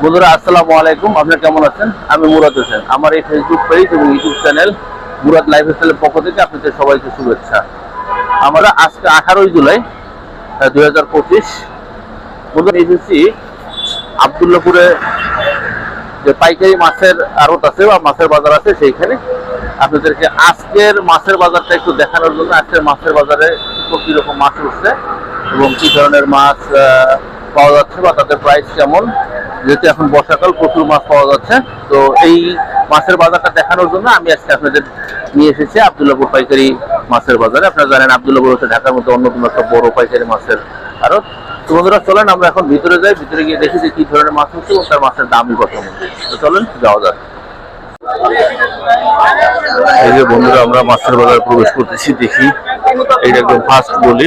বন্ধুরা, আসসালামু আলাইকুম। আপনারা কেমন আছেন? আমি মুরাদ হোসেন। আমার এই ফেসবুক পেজ এবং ইউটিউব চ্যানেল মুরাদ লাইফ স্টাইলের পক্ষ থেকে আপনাদের সবাইকে শুভেচ্ছা। আমরা আজকে আঠারোই জুলাই দুই হাজার পঁচিশ। আবদুল্লাপুরে যে পাইকারি মাছের আড়ত আছে বা মাছের বাজার আছে, সেইখানে আপনাদেরকে আজকের মাছের বাজারটা একটু দেখানোর জন্য আজকের মাছের বাজারে কীরকম মাছ উঠছে এবং কী ধরনের মাছ পাওয়া যাচ্ছে বা তাদের প্রাইস কেমন। যেহেতু এখন বর্ষাকাল, প্রচুর মাছ পাওয়া যাচ্ছে। তো এই মাছের বাজারটা দেখানোর জন্য আমি আজকে আপনাদের নিয়ে এসেছি আবদুল্লাপুর পাইকারি মাছের বাজারে। আপনারা জানেন আবদুল্লাপুর হচ্ছে ঢাকার মধ্যে অন্যতম একটা বড় পাইকারি মাছের আড়ত। তো বন্ধুরা, চলেন, আমরা এখন ভিতরে যাই। ভিতরে গিয়ে দেখি যে কি ধরনের মাছ হচ্ছে এবং তার মাছের দামই কত তো চলেন, যাওয়া যাক। এই যে বন্ধুরা, আমরা মাছের বাজারে প্রবেশ করতেছি, দেখি। এইটা একদম ফার্স্ট বলি।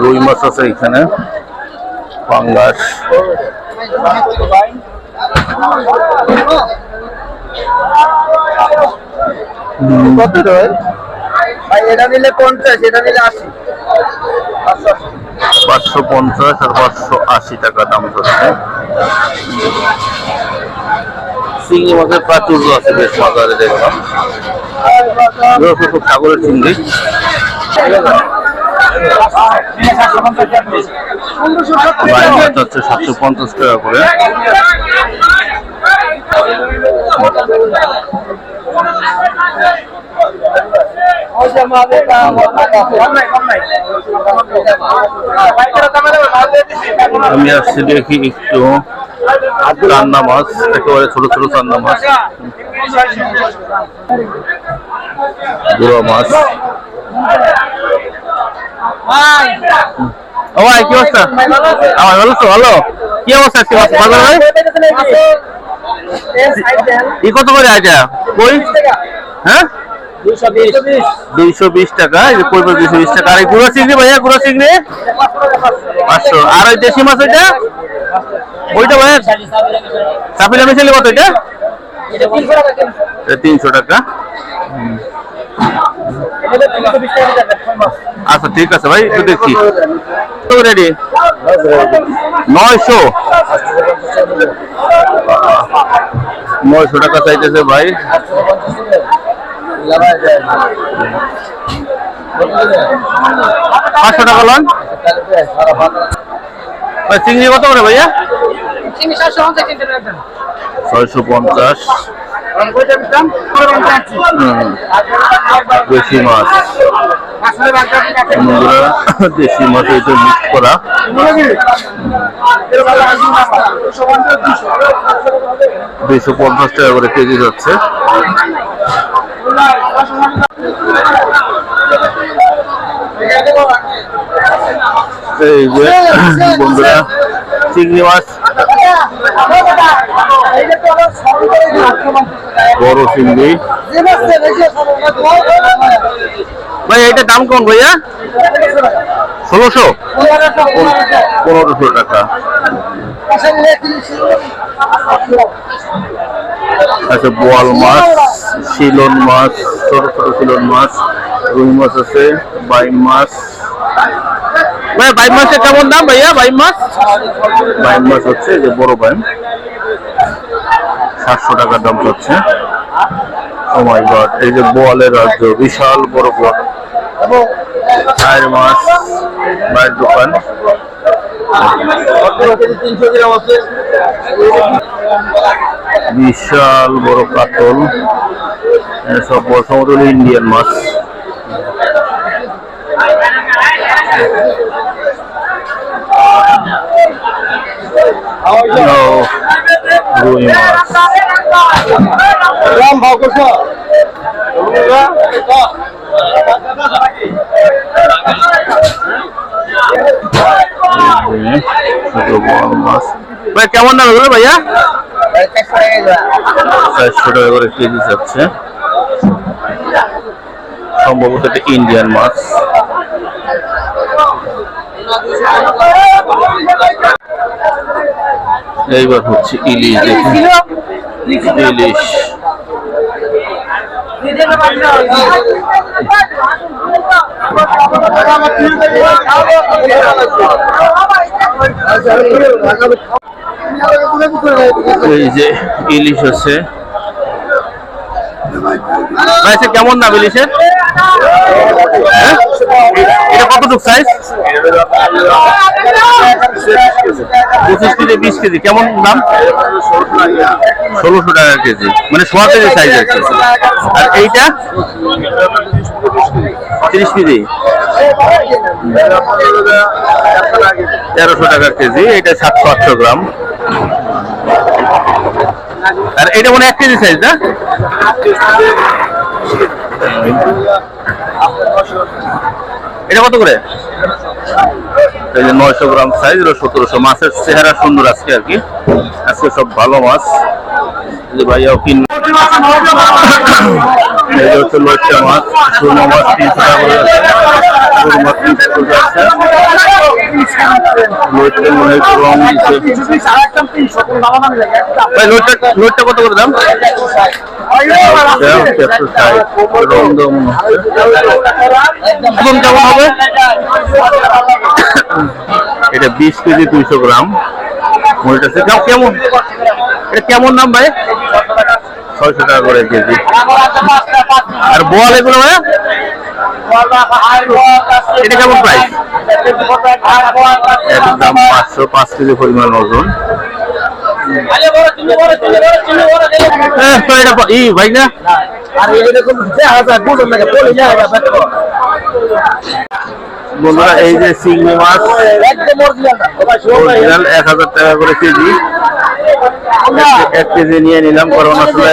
রুই মাছ আছে এখানে, পাঙ্গাস। কত এটা নিলে পঞ্চাশ এটা নিলে আশি পাঁচশো পঞ্চাশ আর পাঁচশো আশি টাকা দাম হচ্ছে চিংড়ি মাছের প্রাচুর্য আছে বেশ বাজারে দেখলাম। সাগরের চিংড়ি। হচ্ছে সাতশো পঞ্চাশ টাকা করে। আমি আসছি দেখি একটু। চান্না মাছ একেবারে ছোট ছোট চান্না মাছ গুঁড়ো মাছ ও কি আমার কত করে আইটা হ্যাঁ? বিশ টাকা দুইশো বিশ টাকা। আর গুঁড়ো চিংড়ি ভাইয়া, গুঁড়ো চিংড়ি? পাঁচশো। আর ওই দেশি মাছ ওইটা? ওইটা ভাইয়া চাপিলা মিশালি কত এটা? এটা তিনশো টাকা আচ্ছা ঠিক আছে ভাই একটু দেখি। রেডি নয়শো। নয়শো টাকা চাইতেছে ভাই। পাঁচশো টাকা লন। ভাই চিংড়ি কত করে ভাইয়া? ছয়শো পঞ্চাশ। দেশি মাছ। দেশি মাছ এটা মিক্স করা। দুইশো পঞ্চাশ টাকা করে কেজি যাচ্ছে। এই যে বন্ধুরা চিংড়ি মাছ বড় চিংড়ি। ভাই এটা দাম কম ভাইয়া? ষোলোশো? পনেরোশো টাকা। আচ্ছা বোয়াল মাছ শিলন মাছ ছোট ছোট শিলন মাছ রুই মাছ আছে বাইম মাছ ভাই, বাইম মাছের কেমন দাম ভাইয়া? বাইম মাছ? বাইম মাছ হচ্ছে যে বড় বাইম। সাতশো টাকার দাম হচ্ছে। ও মাই গড, এই যে বোয়ালের রাজ্য, বিশাল বড় বোয়াল। চায়ের মাছ, মায়ের দোকান। বিশাল বড় কাতল সব বড় সমতল ইন্ডিয়ান মাছ ও, মাছ রাম ভাও করছ ভাই, কেমন দাম এগুলো ভাইয়া? টাকা করে কেজি যাচ্ছে। সম্ভবত এটা ইন্ডিয়ান মাছ। এইবার হচ্ছে ইলিশ দেখুন। ইলিশ। এই যে ইলিশ আছে আচ্ছা, কেমন দাম ইলিশের? হ্যাঁ? এটা কতটুক সাইজ পঁচিশ কেজি বিশ কেজি কেমন দাম? ষোলোশো টাকা কেজি মানে সোয়া কেজি সাইজ আর এইটা? তিরিশ কেজি। তেরোশো টাকা কেজি এটা সাতশো আটশো গ্রাম। আর এটা মনে এক কেজি সাইজ না? এটা কত করে? এই যে নয়শো গ্রাম সাইজ সতেরোশো। মাছের চেহারা সুন্দর আজকে আর কি। আজকে সব ভালো মাছ। যে ভাইয়াও কিনবে এই যে হচ্ছে মাছ কত করে দাম? হবে? এটা বিশ কেজি দুইশো গ্রাম। মরিটা কেমন- এটা কেমন দাম ভাই? ছয়শো টাকা করে কেজি। আর বোয়াল এগুলো ভাই এটা কেমন প্রাইস একদম পাঁচশো পাঁচ কেজি পরিমাণ ওজন। হ্যাঁ, তো এটা ক- ই ভাই না? বন্ধুরা এই যে চিংড়ি মাছ original এক হাজার টাকা করে কেজি এক- কেজি নিয়ে নিলাম কারণ আসলে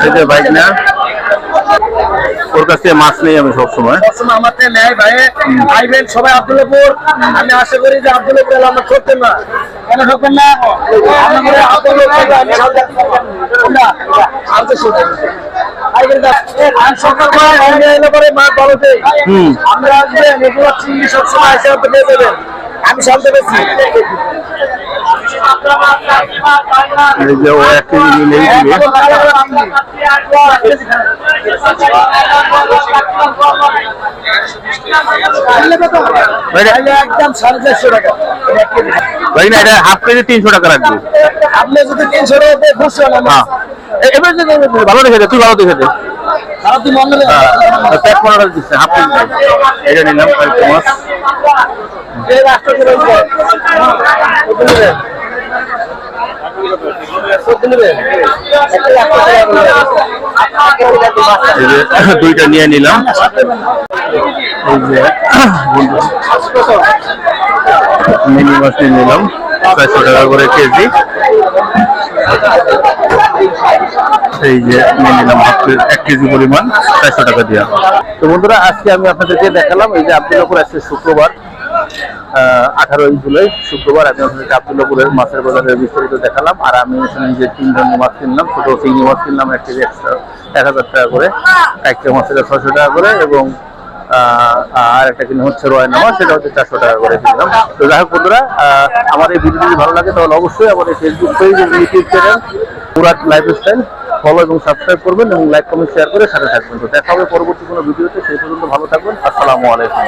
এই যে ভাই না ওর কাছে মাছ নেই আমি সবসময় আমার থেকে নেয় ভাই আইবেন সবাই আব্দুল্লাপুর আমি আশা করি যে আমরা না কেন ঠকবেন না আমাদের আব্দুল্লাপুর আমি না আমি পেয়েছি এই যে ও দিবে ভাই না এটা হাফ কেজি তিনশো টাকা রাখবি আপনি যদি তিনশো টাকা দিয়ে খুশি এ- এবার ভালো দেখে তুই ভালো দেখে দে হ্যাঁ প্যাক দিচ্ছে হাফ এটা নিলাম দুইটা নিয়ে নিলাম। নিলাম। চারশো টাকা করে কেজি। এই যে নিয়ে নিলাম এক কেজি পরিমাণ চারশো টাকা দিয়া। তো বন্ধুরা, আজকে আমি আপনাদেরকে দেখালাম এই যে আব্দুল্লাপুর আজকে শুক্রবার আঠারোই জুলাই শুক্রবার। আমি আপনাদেরকে আব্দুল্লাপুরের মাছের বাজারের বিস্তারিত দেখালাম। আর আমি এখানে যে তিন ধরনের মাছ কিনলাম, ছোট চিংড়ি মাছ কিনলাম, এক কেজি একশো এক হাজার টাকা করে। একটা মাছের ছশো টাকা করে এবং আর একটা কিনে হচ্ছে রয়না নামা সেটা হচ্ছে চারশো টাকা করে কিনলাম তো যাই হোক বন্ধুরা আমার এই ভিডিও যদি ভালো লাগে তাহলে অবশ্যই আমার এই ফেসবুক পেজ এবং YouTube channel Murad lifestyle follow এবং সাবস্ক্রাইব করবেন এবং লাইক কমেন্ট শেয়ার করে সাথে থাকবেন। তো দেখা হবে পরবর্তী কোনো ভিডিওতে সেই পর্যন্ত ভালো থাকবেন। আসসালামু আলাইকুম।